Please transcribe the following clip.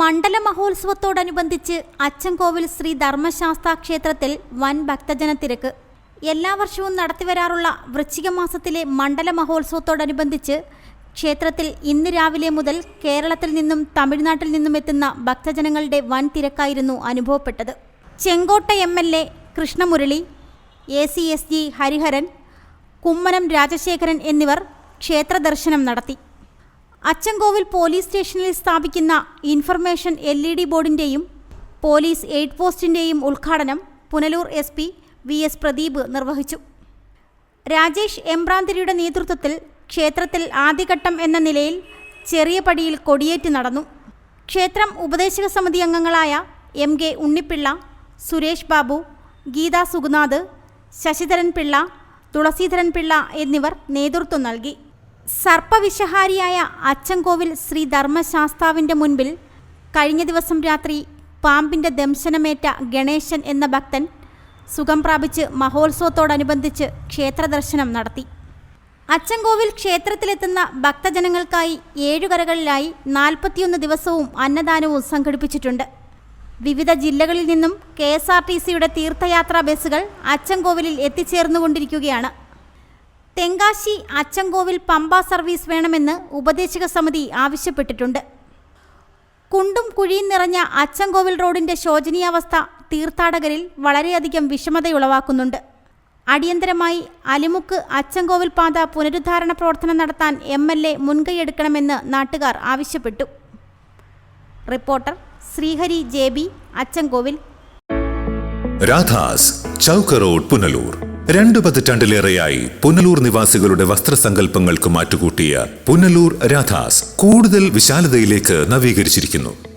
മണ്ഡല മഹോത്സവത്തോടനുബന്ധിച്ച് അച്ചൻകോവിൽ ശ്രീ ധർമ്മശാസ്ത്ര ക്ഷേത്രത്തിൽ വൻ ഭക്തജന തിരക്ക്. എല്ലാ വർഷവും നടത്തിവരാറുള്ള വൃശ്ചിക മാസത്തിലെ മണ്ഡല മഹോത്സവത്തോടനുബന്ധിച്ച് ക്ഷേത്രത്തിൽ ഇന്ന് രാവിലെ മുതൽ കേരളത്തിൽ നിന്നും തമിഴ്നാട്ടിൽ നിന്നും എത്തുന്ന ഭക്തജനങ്ങളുടെ വൻ തിരക്കായിരുന്നു അനുഭവപ്പെട്ടത്. Chenkotta M L A Krishnamurali A C S G Hariharan Kummanam Rajasekharan എന്നിവർ ക്ഷേത്ര ദർശനം നടത്തി. അച്ചൻകോവിൽ പോലീസ് സ്റ്റേഷനിൽ സ്ഥാപിക്കുന്ന ഇൻഫർമേഷൻ എൽ ഇ ഡി ബോർഡിന്റെയും പോലീസ് എയ്ഡ് പോസ്റ്റിന്റെയും ഉദ്ഘാടനം Punalur S P V S Pradeep നിർവഹിച്ചു. രാജേഷ് എംബ്രാന്തിരിയുടെ നേതൃത്വത്തിൽ ക്ഷേത്രത്തിൽ ആദ്യഘട്ടം എന്ന നിലയിൽ ചെറിയ പടിയിൽ കൊടിയേറ്റ് നടന്നു. ക്ഷേത്രം ഉപദേശക സമിതി അംഗങ്ങളായ എം കെ ഉണ്ണിപ്പിള്ള സുരേഷ് ബാബു ഗീതാ സുഗുനാഥ് ശശിധരൻ പിള്ള തുളസീധരൻ പിള്ള എന്നിവർ നേതൃത്വം നൽകി. സർപ്പവിഷഹാരിയായ അച്ചൻകോവിൽ ശ്രീ ധർമ്മശാസ്താവിന്റെ മുൻപിൽ കഴിഞ്ഞ ദിവസം രാത്രി പാമ്പിന്റെ ദംശനമേറ്റ ഗണേശൻ എന്ന ഭക്തൻ സുഖം പ്രാപിച്ച് മഹോത്സവത്തോടനുബന്ധിച്ച് ക്ഷേത്രദർശനം നടത്തി. അച്ചൻകോവിൽ ക്ഷേത്രത്തിലെത്തുന്ന ഭക്തജനങ്ങൾക്കായി ഏഴുകരകളിലായി നാൽപ്പത്തിയൊന്ന് ദിവസവും അന്നദാനവും സംഘടിപ്പിച്ചിട്ടുണ്ട്. വിവിധ ജില്ലകളിൽ നിന്നും കെ എസ് ആർ ടി സിയുടെ തീർത്ഥയാത്രാ ബസ്സുകൾ അച്ചൻകോവിലിൽ എത്തിച്ചേർന്നുകൊണ്ടിരിക്കുകയാണ്. തെങ്കാശി അച്ചൻകോവിൽ പമ്പ സർവീസ് വേണമെന്ന് ഉപദേശക സമിതി ആവശ്യപ്പെട്ടിട്ടുണ്ട്. കുണ്ടും കുഴിയും നിറഞ്ഞ അച്ചൻകോവിൽ റോഡിന്റെ ശോചനീയാവസ്ഥ തീർത്ഥാടകരിൽ വളരെയധികം വിഷമതയുളവാക്കുന്നുണ്ട്. അടിയന്തരമായി അലിമുക്ക് അച്ചൻകോവിൽ പാത പുനരുദ്ധാരണ പ്രവർത്തനം നടത്താൻ എം എൽ എ മുൻകൈയെടുക്കണമെന്ന് നാട്ടുകാർ ആവശ്യപ്പെട്ടു. Reporter Sreehari J B Achankovil. Radhas Chowka road Punalur. രണ്ടു പതിറ്റാണ്ടിലേറെയായി പുനലൂർ നിവാസികളുടെ വസ്ത്രസങ്കല്പങ്ങൾക്ക് മാറ്റുകൂട്ടിയ പുനലൂർ രാധാസ് കൂടുതൽ വിശാലതയിലേക്ക് നവീകരിച്ചിരിക്കുന്നു.